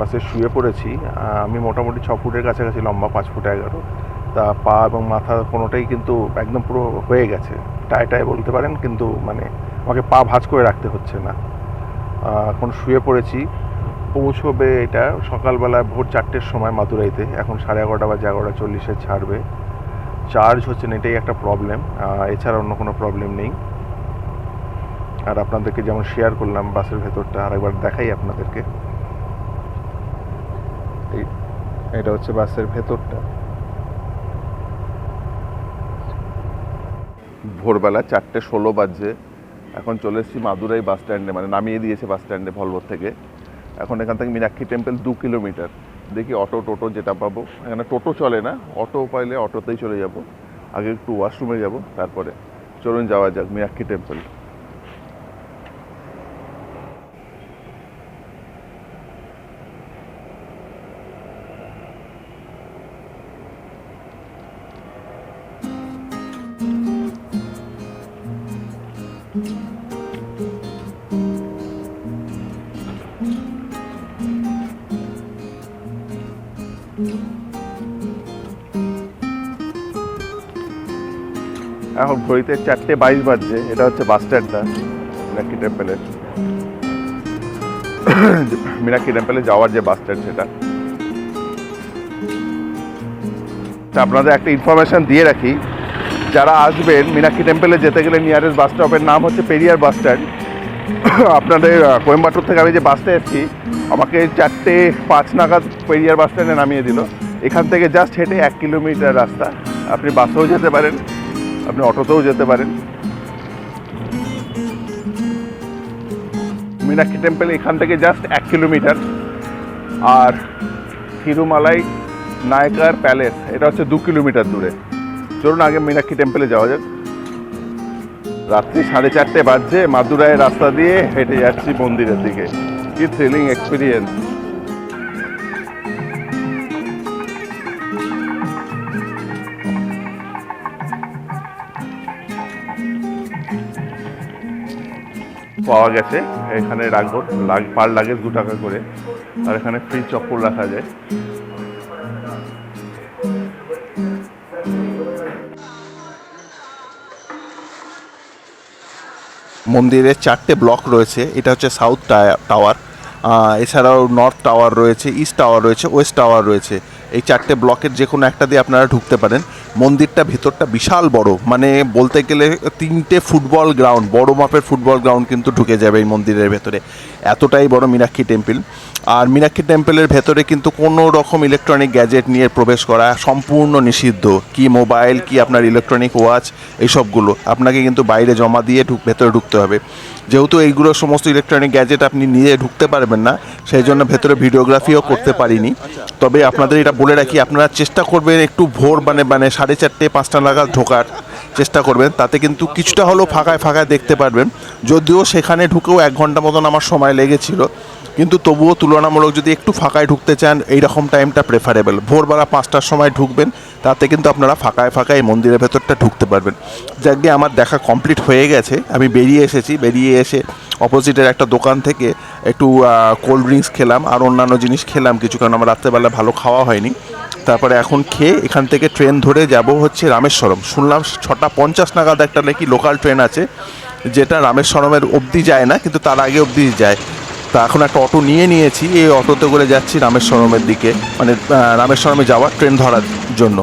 বাসে শুয়ে পড়েছি। আমি মোটামুটি ছ ফুটের কাছাকাছি, লম্বা পাঁচ ফুট এগারো। তা পা এবং মাথা কোনোটাই কিন্তু একদম পুরো হয়ে গেছে। টায় টায় বলতে পারেন, কিন্তু মানে আমাকে পা ভাঁজ করে রাখতে হচ্ছে না। এখন শুয়ে পড়েছি। পৌঁছবে এটা সকালবেলা ভোর চারটের সময় মাদুরাইতে। এখন সাড়ে এগারোটা বা এগারোটা চল্লিশে ছাড়বে। চার্জ হচ্ছে না, এটাই একটা প্রবলেম। এছাড়া অন্য কোনো প্রবলেম নেই। আর আপনাদেরকে যেমন শেয়ার করলাম বাসের ভেতরটা, আরেকবার দেখাই আপনাদেরকে। এটা হচ্ছে বাসের ভেতরটা। ভোরবেলা চারটে ষোলো বাজছে এখন চলে এসেছি মাদুরাই বাস স্ট্যান্ডে মানে নামিয়ে দিয়েছে বাস স্ট্যান্ডে ভলভোর থেকে। এখন এখান থেকে মীনাক্ষী টেম্পল দু কিলোমিটার। দেখি অটো টোটো যেটা পাবো। এখানে টোটো চলে না, অটো পাইলে অটোতেই চলে যাব। আগে একটু ওয়াশরুমে যাব, তারপরে। চলুন যাওয়া যাক মীনাক্ষী টেম্পল। এখন ঘড়িতে চারটে বাইশ বাজছে, এটা হচ্ছে বাস স্ট্যান্ডটা, মিনাক্ষী টেম্পেলের মীনাক্ষী টেম্পেলে যাওয়ার যে বাস স্ট্যান্ড সেটা। আপনাদের একটা ইনফরমেশন দিয়ে রাখি, যারা আসবেন মীনাক্ষী টেম্পলে যেতে গেলে নিয়ারেস্ট বাস স্টপের নাম হচ্ছে পেরিয়ার বাস স্ট্যান্ড। আপনাদের কোয়েম্বাটুর থেকে আমি যে বাসটা এসেছি, আমাকে চারটে পাঁচ নাগাদ পেরিয়ার বাস স্ট্যান্ডে নামিয়ে দিল। এখান থেকে জাস্ট হেঁটে এক কিলোমিটার রাস্তা, আপনি বাসেও যেতে পারেন। আপনি অটোতেও যেতে পারেন। মীনাক্ষী টেম্পল এখান থেকে জাস্ট এক কিলোমিটার। আর থিরুমালাই নায়কার প্যালেস, এটা হচ্ছে দু কিলোমিটার দূরে। চলুন আগে মীনাক্ষী টেম্পলে যাওয়া যাক। রাত্রি সাড়ে চারটে বাজছে মাদুরায় রাস্তা দিয়ে হেঁটে যাচ্ছি মন্দিরের দিকে। কি থ্রিলিং এক্সপিরিয়েন্স পাওয়া গেছে। এখানে রাখব লাগ পার লাগেজ দু টাকা করে। আর এখানে ফ্রি চপ্পল রাখা যায়। মন্দিরের চারটে ব্লক রয়েছে। এটা হচ্ছে সাউথ টাওয়ার এছাড়াও নর্থ টাওয়ার রয়েছে ইস্ট টাওয়ার রয়েছে ওয়েস্ট টাওয়ার রয়েছে। এই চারটে ব্লকের যে কোনো একটা দিয়ে আপনারা ঢুকতে পারেন। মন্দিরটা ভেতরটা বিশাল বড়। মানে বলতে গেলে তিনটে ফুটবল গ্রাউন্ড, বড় মাপের ফুটবল গ্রাউন্ড কিন্তু ঢুকে যাবে এই মন্দিরের ভেতরে। এতটাই বড় মীনাক্ষী টেম্পল। আর মীনাক্ষী টেম্পলের ভেতরে কিন্তু কোনো রকম ইলেকট্রনিক গ্যাজেট নিয়ে প্রবেশ করা সম্পূর্ণ নিষিদ্ধ। কি মোবাইল কি আপনার ইলেকট্রনিক ওয়াচ এইসবগুলো। আপনাকে কিন্তু বাইরে জমা দিয়ে ঢুক, ভেতরে ঢুকতে হবে। যেহেতু এইগুলো সমস্ত ইলেকট্রনিক গ্যাজেট আপনি নিয়ে ঢুকতে পারবেন না, সেই জন্য ভেতরে ভিডিওগ্রাফিও করতে পারিনি। তবে আপনাদের এটা বলে রাখি, আপনারা চেষ্টা করবেন একটু ভোর মানে মানে সাড়ে চারটে, পাঁচটা নাগাদ ঢোকার চেষ্টা করবেন। তাতে কিন্তু কিছুটা হলেও ফাঁকায় ফাঁকায় দেখতে পারবেন। যদিও সেখানে ঢুকেও এক ঘণ্টা মতন আমার সময় লেগেছিল। কিন্তু তবুও তুলনামূলক যদি একটু ফাঁকায় ঢুকতে চান এই রকম টাইমটা প্রেফারেবল ভোরবেলা পাঁচটার সময় ঢুকবেন, তাতে কিন্তু আপনারা ফাঁকায় ফাঁকায় এই মন্দিরের ভেতরটা ঢুকতে পারবেন। যাকে আমার দেখা কমপ্লিট হয়ে গেছে। আমি বেরিয়ে এসেছি। বেরিয়ে এসে অপোজিটের একটা দোকান থেকে একটু কোল্ড ড্রিঙ্কস খেলাম। আর অন্যান্য জিনিস খেলাম। কিছু কারণ আমার রাত্রেবেলা ভালো খাওয়া হয়নি। তারপরে এখন খেয়ে এখান থেকে ট্রেন ধরে যাব হচ্ছে রামেশ্বরম। শুনলাম ছটা পঞ্চাশ নাগাদ একটা নাকি লোকাল ট্রেন আছে, যেটা রামেশ্বরমের অবধি যায় না, কিন্তু তার আগে অবধি যায়। তা এখন একটা অটো নিয়ে নিয়েছি, এই অটোতে করে যাচ্ছি রামেশ্বরমের দিকে মানে রামেশ্বরমে যাওয়ার ট্রেন ধরার জন্য।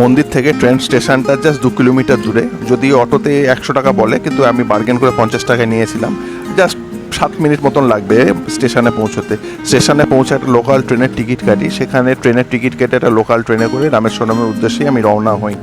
মন্দির থেকে ট্রেন স্টেশনটা জাস্ট দু কিলোমিটার দূরে। যদি অটোতে একশো টাকা বলে, কিন্তু আমি বার্গেন করে পঞ্চাশ টাকায় নিয়েছিলাম। জাস্ট সাত মিনিট মতন লাগবে স্টেশনে পৌঁছতে। স্টেশনে পৌঁছে একটা লোকাল ট্রেনের টিকিট কাটি। সেখানে ট্রেনের টিকিট কেটে একটা লোকাল ট্রেনে করে রামেশ্বরমের উদ্দেশ্যেই আমি রওনা হই।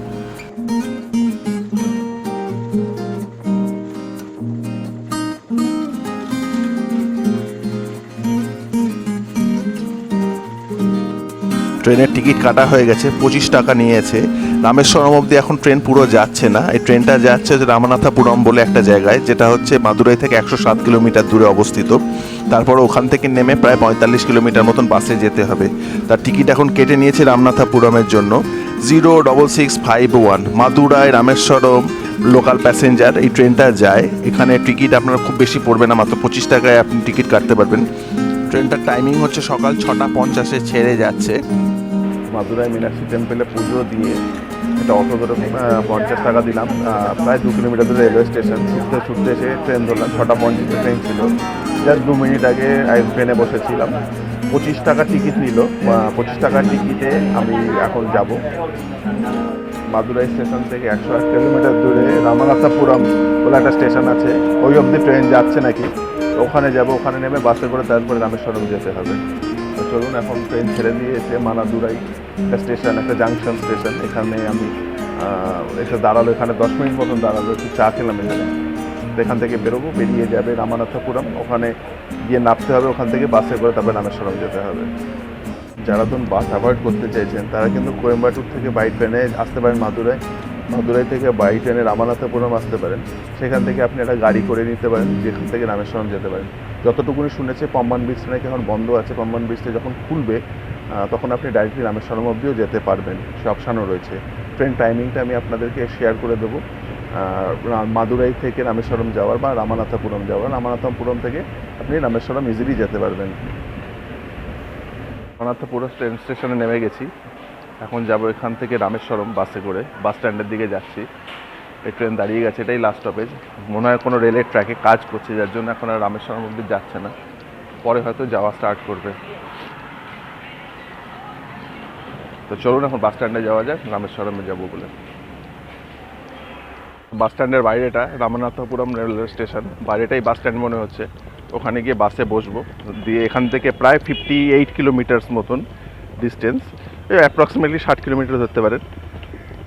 ট্রেনের টিকিট কাটা হয়ে গেছে, পঁচিশ টাকা নিয়েছে। রামেশ্বরম অবধি এখন ট্রেন পুরো যাচ্ছে না। এই ট্রেনটা যাচ্ছে রামানাথাপুরম বলে একটা জায়গায়, যেটা হচ্ছে মাদুরাই থেকে একশো সাত কিলোমিটার দূরে অবস্থিত। তারপর ওখান থেকে নেমে প্রায় পঁয়তাল্লিশ কিলোমিটার মতন বাসে যেতে হবে। তার টিকিট এখন কেটে নিয়েছে রামনাথাপুরমের জন্য। Zero double six five one, Madurai, Rameswaram local passenger, এই ট্রেনটা যায়। এখানে টিকিট আপনার খুব বেশি পড়বে না, মাত্র পঁচিশ টাকায় আপনি টিকিট কাটতে পারবেন। ট্রেনটার টাইমিং হচ্ছে সকাল ছটা পঞ্চাশে ছেড়ে যাচ্ছে। মাদুরাই মীনাক্ষী টেম্পেলে পুজো দিয়ে একটা অটো ধরে পঞ্চাশ টাকা দিলাম। প্রায় দু কিলোমিটার দূরে রেলওয়ে স্টেশন ছুটতে ছুটতে এসে ট্রেন ধরলাম। ছটা পঞ্চাশে ট্রেন ছিল। জাস্ট দু মিনিট আগে ট্রেনে বসেছিলাম। পঁচিশ টাকা টিকিট নিল। পঁচিশ টাকার টিকিটে আমি এখন যাব। মাদুরাই স্টেশন থেকে একশো আট কিলোমিটার দূরে রামানাথাপুরম বলে একটা স্টেশন আছে। ওই অবধি ট্রেন যাচ্ছে নাকি? ওখানে যাব, ওখানে নেমে বাসে করে তারপরে রামেশ্বরম যেতে হবে। তো চলুন, এখন ট্রেন ছেড়ে দিয়েছে মানাদুরাই একটা স্টেশন একটা জাংশন স্টেশন এখানে আমি এসে দাঁড়াল, এখানে দশ মিনিট মতন দাঁড়াল, একটু চা খেলাম এখানে। এখান থেকে বেরোবো, বেরিয়ে যাবে রামানাথপুরম, ওখানে গিয়ে নামতে হবে, ওখান থেকে বাসে করে তারপরে রামেশ্বরম যেতে হবে। যারা ধরুন বাস অ্যাভয়েড করতে চাইছেন, তারা কিন্তু কোয়েম্বাটুর থেকে বাই ট্রেনে আসতে পারেন মাদুরাই। মাদুরাই থেকে বাই ট্রেনে রামানাথপুরম আসতে পারেন। সেখান থেকে আপনি একটা গাড়ি করে নিতে পারেন, যেখান থেকে রামেশ্বরম যেতে পারেন। যতটুকুনি শুনেছি, পম্বান ব্রিজটা নাকি এখন বন্ধ আছে। পম্বান ব্রিজটা যখন খুলবে তখন আপনি ডাইরেক্টলি রামেশ্বরম অবধিও যেতে পারবেন। সে অপশানও রয়েছে। ট্রেন টাইমিংটা আমি আপনাদেরকে শেয়ার করে দেবো। মাদুরাই থেকে রামেশ্বরম যাওয়ার বা রামানাথপুরম যাওয়ার। রামানাথপুরম থেকে আপনি রামেশ্বরম ইজিলি যেতে পারবেন। রামানাথপুরম ট্রেন স্টেশনে নেমে গেছি। এখন যাব এখান থেকে রামেশ্বরম বাসে করে বাস স্ট্যান্ডের দিকে যাচ্ছি। এই ট্রেন দাঁড়িয়ে গেছে, এটাই লাস্ট স্টপেজ মনে হয় কোনো রেলের ট্র্যাকে কাজ করছে, যার জন্য এখন আর রামেশ্বরম অব্দি যাচ্ছে না। পরে হয়তো যাওয়া স্টার্ট করবে। তো চলুন এখন বাস স্ট্যান্ডে যাওয়া যাক, রামেশ্বরমে যাব বলে। বাস স্ট্যান্ডের বাইরেটা রামনাথপুরম রেলওয়ে স্টেশন বাইরেটাই বাস স্ট্যান্ড মনে হচ্ছে। ওখানে গিয়ে বাসে বসবো। দিয়ে এখান থেকে প্রায় ফিফটি এইট কিলোমিটার্স মতন ডিস্টেন্স অ্যাপ্রক্সিমেটলি ষাট কিলোমিটার ধরতে পারেন।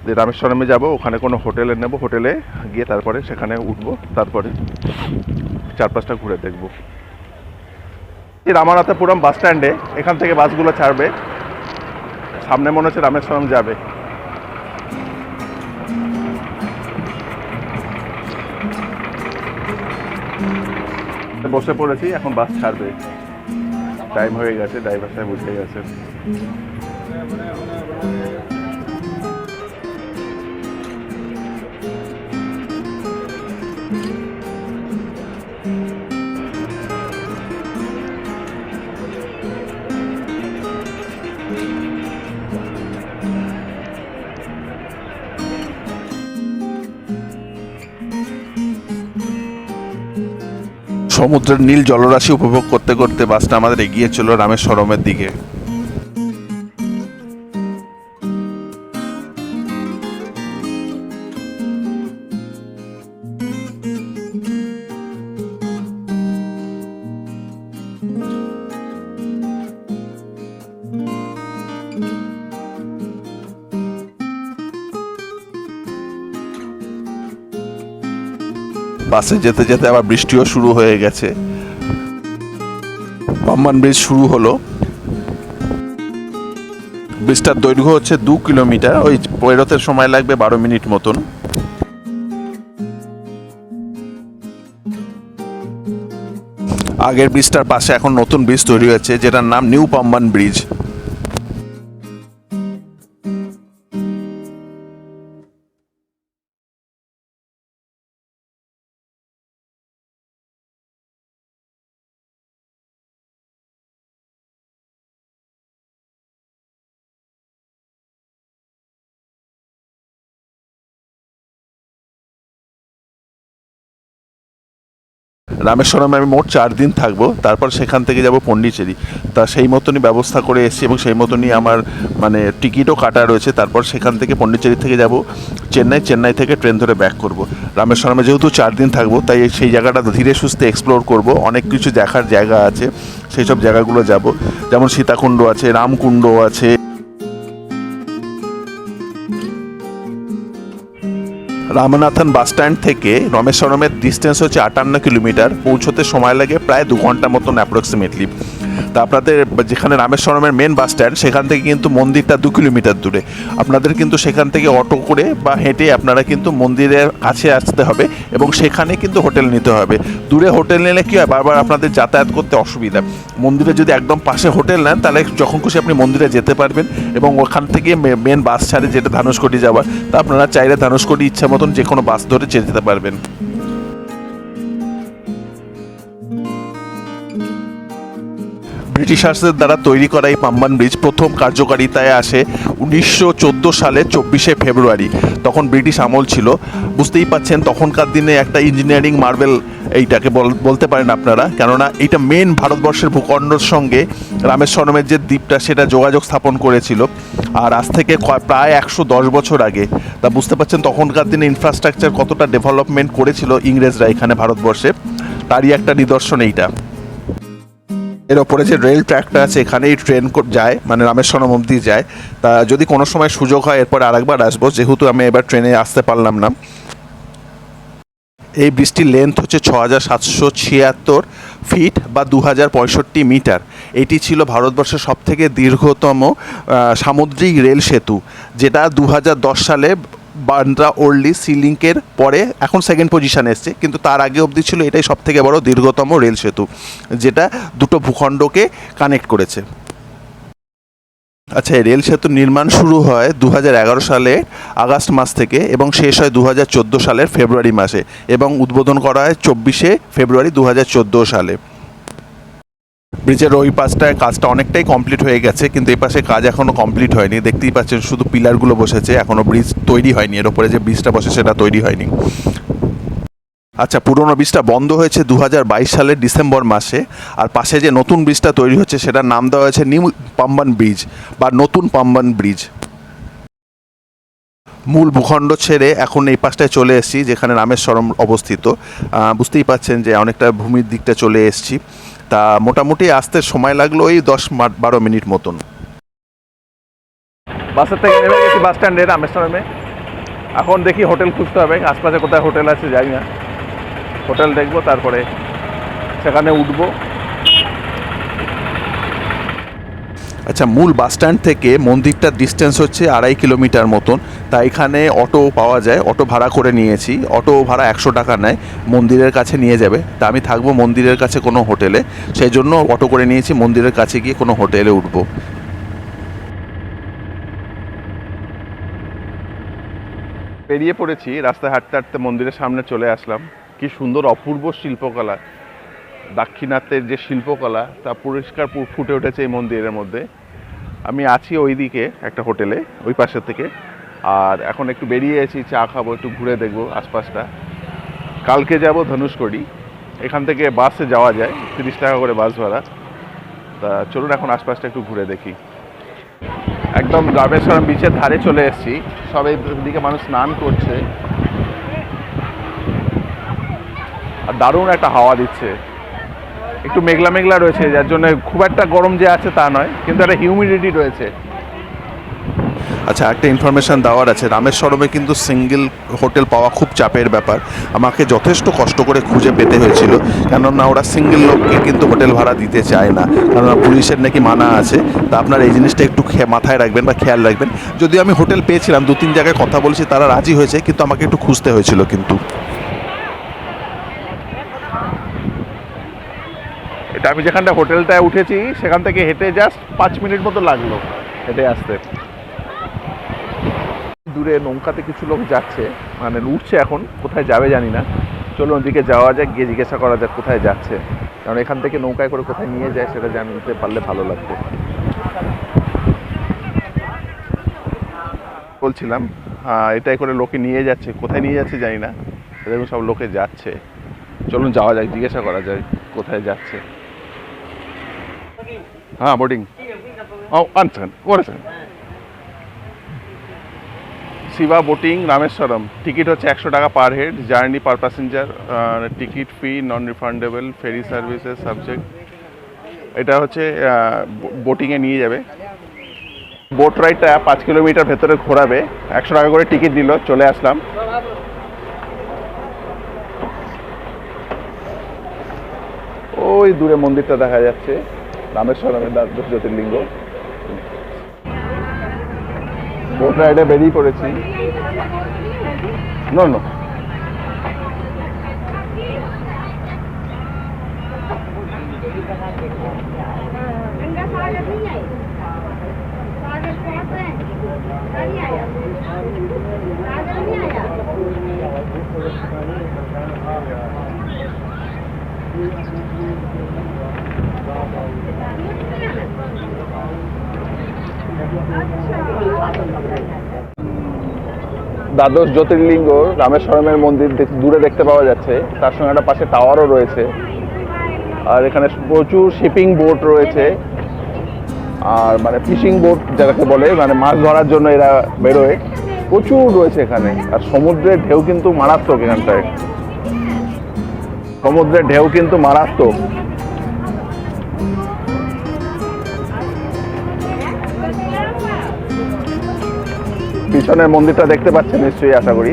দিয়ে রামেশ্বরমে যাব, ওখানে কোনো হোটেলে নেব, হোটেলে গিয়ে তারপরে সেখানে উঠবো, তারপরে চার পাঁচটা ঘুরে দেখব। এই রামানাথপুরম বাস স্ট্যান্ডে এখান থেকে বাসগুলো ছাড়বে। সামনে মনে হচ্ছে রামেশ্বরম যাবে। বসে পড়েছি, এখন বাস ছাড়বে। টাইম হয়ে গেছে ড্রাইভার সাহেব উঠে গেছে সমুদ্রের নীল জলরাশি উপভোগ করতে করতে বাসটা আমাদের এগিয়ে চলো রামেশ্বরমের দিকে। বাসে যেতে যেতে আবার বৃষ্টিও শুরু হয়ে গেছে। পাম্বান ব্রিজ শুরু হলো। ব্রিজটার দৈর্ঘ্য হচ্ছে দু কিলোমিটার, ওই পেরোতে সময় লাগবে বারো মিনিট মতন। আগের ব্রিজটার পাশে এখন নতুন ব্রিজ তৈরি হয়েছে, যেটার নাম নিউ পাম্বান ব্রিজ। রামেশ্বরমে আমি মোট চার দিন থাকব। তারপর সেখান থেকে যাব পন্ডিচেরি। তা সেই মতনই ব্যবস্থা করে এসেছি এবং সেই মতনই আমার মানে টিকিটও কাটা রয়েছে। তারপর সেখান থেকে পন্ডিচেরি থেকে যাব। চেন্নাই চেন্নাই থেকে ট্রেন ধরে ব্যাক করব। রামেশ্বরমে যেহেতু চার দিন থাকব, তাই সেই জায়গাটা ধীরে সুস্থে এক্সপ্লোর করব। অনেক কিছু দেখার জায়গা আছে, সেই সব জায়গাগুলো যাব। যেমন সীতাকুণ্ড আছে, রামকুণ্ড আছে। রামনাথন বাস স্ট্যান্ড থেকে রমেশ্বরমের ডিস্টেন্স হচ্ছে আটান্ন কিলোমিটার, পৌঁছতে সময় লাগে প্রায় দু ঘণ্টা মতন অ্যাপ্রক্সিমেটলি তা আপনাদের যেখানে রামেশ্বরমের মেন বাস স্ট্যান্ড সেখান থেকে কিন্তু মন্দিরটা দু কিলোমিটার দূরে। আপনাদের কিন্তু সেখান থেকে অটো করে বা হেঁটে আপনারা কিন্তু মন্দিরের কাছে আসতে হবে এবং সেখানে কিন্তু হোটেল নিতে হবে। দূরে হোটেল নিলে কী হয়? বারবার আপনাদের যাতায়াত করতে অসুবিধা। মন্দিরে যদি একদম পাশে হোটেল নেন, তাহলে যখন খুশি আপনি মন্দিরে যেতে পারবেন এবং ওখান থেকে মেন বাস ছাড়ে যেটা ধানুষকোটি যাওয়ার, তা আপনারা চাইলে ধানুষকোটি ইচ্ছা মতন যে কোনো বাস ধরে যেতে পারবেন। ব্রিটিশার্সদের দ্বারা তৈরি করা এই পাম্বান ব্রিজ প্রথম কার্যকারিতায় আসে উনিশশো সালের চব্বিশে ফেব্রুয়ারি। তখন ব্রিটিশ আমল ছিল। বুঝতেই পাচ্ছেন, তখনকার দিনে একটা ইঞ্জিনিয়ারিং মার্বেল এইটাকে বল- বলতে পারেন আপনারা। কেননা এইটা মেন ভারতবর্ষের ভূখণ্ডের সঙ্গে রামেশ্বরমের যে দ্বীপটা, সেটা যোগাযোগ স্থাপন করেছিল। আর আজ থেকে প্রায় একশো দশ বছর আগে। তা বুঝতে পারছেন তখনকার দিনে ইনফ্রাস্ট্রাকচার কতটা ডেভেলপমেন্ট করেছিল ইংরেজরা এখানে ভারতবর্ষে। তারই একটা নিদর্শন এইটা। এর ওপরে যে রেল ট্র্যাকটা আছে, এখানেই ট্রেন যায় মানে রামেশ্বরম অবধি যায়। তা যদি কোনো সময় সুযোগ হয়, এরপর আরেকবার আসব। যেহেতু আমি এবার ট্রেনে আসতে পারলাম না। এই বৃষ্টির লেন্থ হচ্ছে ছ হাজার সাতশো ছিয়াত্তর ফিট বা দু হাজার পঁয়ষট্টি মিটার এটি ছিল ভারতবর্ষের সবথেকে দীর্ঘতম সামুদ্রিক রেল সেতু, যেটা দু হাজার দশ সালে বান্দ্রা ওল্ডি সিলিংকের পরে এখন সেকেন্ড পজিশানে এসছে। কিন্তু তার আগে অবধি ছিল এটাই সবথেকে বড় দীর্ঘতম রেল সেতু, যেটা দুটো ভূখণ্ডকে কানেক্ট করেছে। আচ্ছা রেল সেতুর নির্মাণ শুরু হয় দু হাজার এগারো সালে আগস্ট মাস থেকে এবং শেষ হয় দু হাজার চোদ্দ সালের ফেব্রুয়ারি মাসে এবং উদ্বোধন করা হয় চব্বিশে ফেব্রুয়ারি দু হাজার চোদ্দ সালে। ব্রিজের ওই পাশটায় কাজটা অনেকটাই কমপ্লিট হয়ে গেছে, কিন্তু এই পাশে কাজ এখনও কমপ্লিট হয়নি। দেখতেই পাচ্ছেন শুধু পিলারগুলো বসেছে এখনও ব্রিজ তৈরি হয়নি। এর ওপরে যে ব্রিজটা বসে সেটা তৈরি হয়নি। আচ্ছা পুরনো ব্রিজটা বন্ধ হয়েছে দু হাজার বাইশ সালের ডিসেম্বর মাসে, আর পাশে যে নতুন ব্রিজটা তৈরি হচ্ছে সেটার নাম দেওয়া হয়েছে নিউ পাম্বান ব্রিজ বা নতুন পাম্বান ব্রিজ। মূল ভূখণ্ড ছেড়ে এখন এই পাশটায় চলে এসেছি, যেখানে রামেশ্বরম অবস্থিত। বুঝতেই পাচ্ছেন যে অনেকটা ভূমির দিকটা চলে এসেছি। তা মোটামুটি আসতে সময় লাগল ওই দশ বারো মিনিট মতন। বাসের থেকে নেমে গেছি বাস স্ট্যান্ডে, রামেশ্বরমে। এখন দেখি হোটেল খুঁজতে হবে, আশপাশে কোথায় হোটেল আছে যাই না। হোটেল দেখব, তারপরে সেখানে উঠবো। আচ্ছা মূল বাস স্ট্যান্ড থেকে মন্দিরটার ডিস্টেন্স হচ্ছে আড়াই কিলোমিটার মতন। তা এখানে অটো পাওয়া যায় অটো ভাড়া করে নিয়েছি। অটো ভাড়া একশো টাকা নেয়, মন্দিরের কাছে নিয়ে যাবে। তা আমি থাকব মন্দিরের কাছে কোনো হোটেলে সেই জন্য অটো করে নিয়েছি, মন্দিরের কাছে গিয়ে কোনো হোটেলে উঠবো। পেরিয়ে পড়েছি, রাস্তায় হাঁটতে হাঁটতে মন্দিরের সামনে চলে আসলাম। কি সুন্দর অপূর্ব শিল্পকলা। দাক্ষিণাত্যের যে শিল্পকলা, তা পরিষ্কার ফুটে উঠেছে এই মন্দিরের মধ্যে। আমি আছি ওইদিকে, একটা হোটেলে, ওই পাশের থেকে। আর এখন একটু বেরিয়ে আছি চা খাব, একটু ঘুরে দেখব আশপাশটা। কালকে যাব ধনুষকড়ি। এখান থেকে বাসে যাওয়া যায়, তিরিশ টাকা করে বাস ভাড়া। তা চলুন এখন আশপাশটা একটু ঘুরে দেখি। একদম রামেশ্বরম বিচের ধারে চলে এসেছি। সব এই দিকে মানুষ স্নান করছে। আর দারুণ একটা হাওয়া দিচ্ছে। একটু মেঘলা মেঘলা রয়েছে, যার জন্য খুব একটা গরম যে আছে তা নয়, কিন্তু একটা হিউমিডিটি রয়েছে। আচ্ছা একটা ইনফরমেশন দেওয়ার আছে। রামেশ্বরমে কিন্তু সিঙ্গেল হোটেল পাওয়া খুব চাপের ব্যাপার। আমাকে যথেষ্ট কষ্ট করে খুঁজে পেতে হয়েছিল, কেননা ওরা সিঙ্গেল লোককে কিন্তু হোটেল ভাড়া দিতে চায় না। কেননা পুলিশের নাকি মানা আছে, তা আপনার এই জিনিসটা একটু মাথায় রাখবেন বা খেয়াল রাখবেন। যদি আমি হোটেল পেয়েছিলাম দু তিন জায়গায় কথা বলেছি, তারা রাজি হয়েছে, কিন্তু আমাকে একটু খুঁজতে হয়েছিল কিন্তু। আমি যেখানটা হোটেলটায় উঠেছি, সেখান থেকে হেঁটে জাস্ট পাঁচ মিনিট মতো লাগল হেঁটে আসতে। দূরে নৌকাতে কিছু লোক যাচ্ছে মানে উঠছে এখন, কোথায় যাবে জানি না। চলো ওদিকে যাওয়া যাক, গিয়ে জিজ্ঞাসা করা যাক কোথায় যাচ্ছে। কারণ এখান থেকে নৌকায় করে কোথায় নিয়ে যায়, সেটা জানতে পারলে ভালো লাগবে বলছিলাম এটাই করে লোকে নিয়ে যাচ্ছে, কোথায় নিয়ে যাচ্ছে জানি না। দেখুন সব লোকে যাচ্ছে। চলুন যাওয়া যাক, জিজ্ঞাসা করা যায় কোথায় যাচ্ছে। হ্যাঁ boarding second one second Shiva boating Rameswaram. Ticket হচ্ছে একশো টাকা per head journey per passenger ticket fee non refundable ferry services subject এটা হচ্ছে বোটিংয়ে নিয়ে যাবে। বোট রাইডটা পাঁচ কিলোমিটার ভেতরে ঘোরাবে। একশো টাকা করে টিকিট দিল, চলে আসলাম। ওই দূরে মন্দিরটা দেখা যাচ্ছে। রামেশ্বরমের দ্বাদশ জ্যোতির্লিঙ্গ। বোট রাইডে বেরিয়ে পড়েছি। Thank you. দ্বাদশ জ্যোতির্লিঙ্গ রামেশ্বরমের মন্দির দূরে দেখতে পাওয়া যাচ্ছে। তার সঙ্গে একটা পাশে টাওয়ারও রয়েছে। আর এখানে প্রচুর শিপিং বোট রয়েছে। আর মানে ফিশিং বোট যাকে বলে মানে মাছ ধরার জন্য এরা বেরোয়। প্রচুর রয়েছে এখানে। আর সমুদ্রের ঢেউ কিন্তু মারাত্মক এখানটায়। সমুদ্রের ঢেউ কিন্তু মারাত্মক। পিছনের মন্দিরটা দেখতে পাচ্ছেন নিশ্চয়ই আশা করি।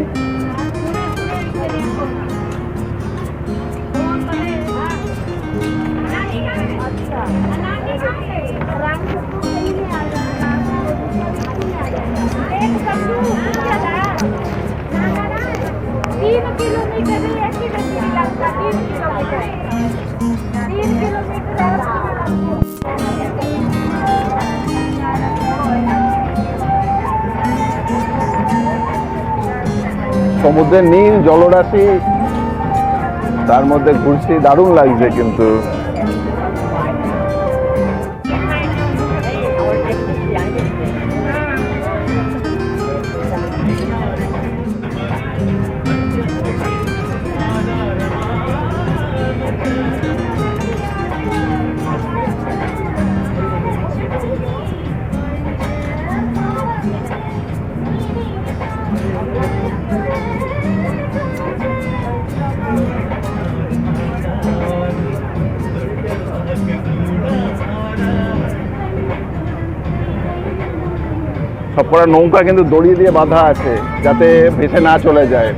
সমুদ্রের নীল জলরাশি তার মধ্যে ঘুরছি দারুণ লাগছে কিন্তু। সবকটা নৌকা কিন্তু দড়ি দিয়ে বাঁধা আছে যাতে ভেসে না চলে যায়।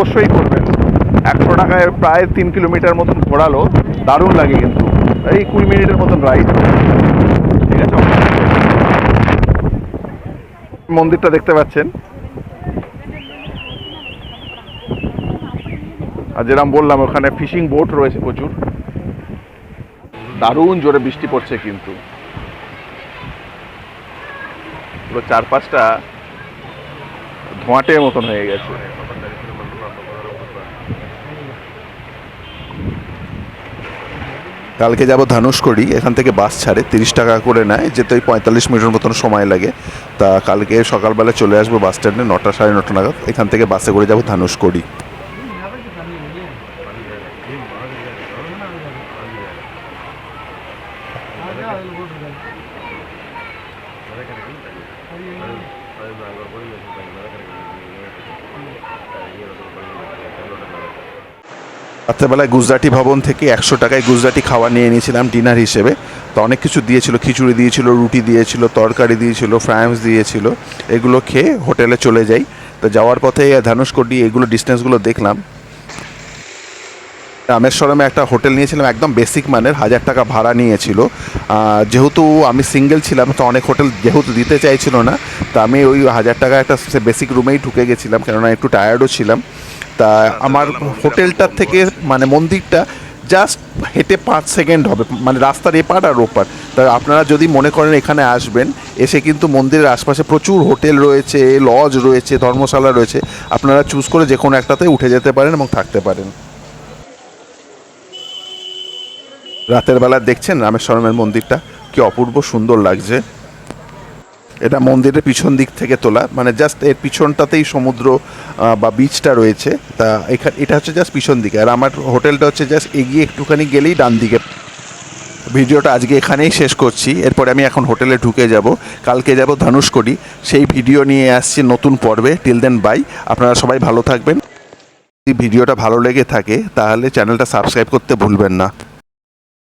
অবশ্যই করবেন। একশো টাকায় প্রায় তিন কিলোমিটার মতন ঘোরালো, দারুণ লাগে কিন্তু। এই কুড়ি মিনিটের মতন রাইড ঠিক আছে? মন্দিরটা দেখতে পাচ্ছেন। আর যেরকম বললাম, ওখানে ফিশিং বোট রয়েছে প্রচুর। দারুণ জোরে বৃষ্টি পড়ছে কিন্তু। পুরো চারপাশটা ধোঁয়াটের মতন হয়ে গেছে। কালকে যাব ধানুষকড়ি এখান থেকে বাস ছাড়ে, তিরিশ টাকা করে নেয়, যেতে ওই পঁয়তাল্লিশ মিনিটের মতন সময় লাগে। তা কালকে সকালবেলা চলে আসব বাস স্ট্যান্ডে, নটা সাড়ে নটা নাগাদ, এখান থেকে বাসে করে যাব ধানুষকড়ি রাত্রেবেলায় গুজরাটি ভবন থেকে একশো টাকায় গুজরাটি খাওয়া নিয়ে নিয়েছিলাম ডিনার হিসেবে। তো অনেক কিছু দিয়েছিল, খিচুড়ি দিয়েছিল, রুটি দিয়েছিল, তরকারি দিয়েছিল ফ্রাইমস দিয়েছিল, এগুলো খেয়ে হোটেলে চলে যাই। তো যাওয়ার পথে ধানুষকোটি এগুলো ডিস্টেন্সগুলো দেখলাম। রামেশ্বরমে একটা হোটেল নিয়েছিলাম, একদম বেসিক মানের, হাজার টাকা ভাড়া নিয়েছিল। যেহেতু আমি সিঙ্গেল ছিলাম, তো অনেক হোটেল যেহেতু দিতে চাইছিল না, তা আমি ওই হাজার টাকা একটা বেসিক রুমেই ঢুকে গেছিলাম, কেননা একটু টায়ার্ডও ছিলাম। তা আমার হোটেলটার থেকে মানে মন্দিরটা জাস্ট হেঁটে পাঁচ সেকেন্ড হবে মানে রাস্তার এপার আর ওপার। তা আপনারা যদি মনে করেন এখানে আসবেন, এসে কিন্তু মন্দিরের আশপাশে প্রচুর হোটেল রয়েছে লজ রয়েছে, ধর্মশালা রয়েছে, আপনারা চুজ করে যে কোনো একটাতে উঠে যেতে পারেন এবং থাকতে পারেন। রাতের বেলা দেখছেন রামেশ্বরমের মন্দিরটা, কি অপূর্ব সুন্দর লাগছে। এটা মন্দিরের পিছন দিক থেকে তোলা মানে জাস্ট এর পিছনটাতেই সমুদ্র বা বিচটা রয়েছে। তা এখানে এটা হচ্ছে জাস্ট পিছন দিকে। আর আমার হোটেলটা হচ্ছে জাস্ট এগিয়ে একটুখানি গেলেই ডান দিকে। ভিডিওটা আজকে এখানেই শেষ করছি। এরপরে আমি এখন হোটেলে ঢুকে যাব। কালকে যাব ধনুষকোটি। সেই ভিডিও নিয়ে আসছি নতুন পর্বে। টিল দেন বাই আপনারা সবাই ভালো থাকবেন। যদি ভিডিওটা ভালো লেগে থাকে, তাহলে চ্যানেলটা সাবস্ক্রাইব করতে ভুলবেন না।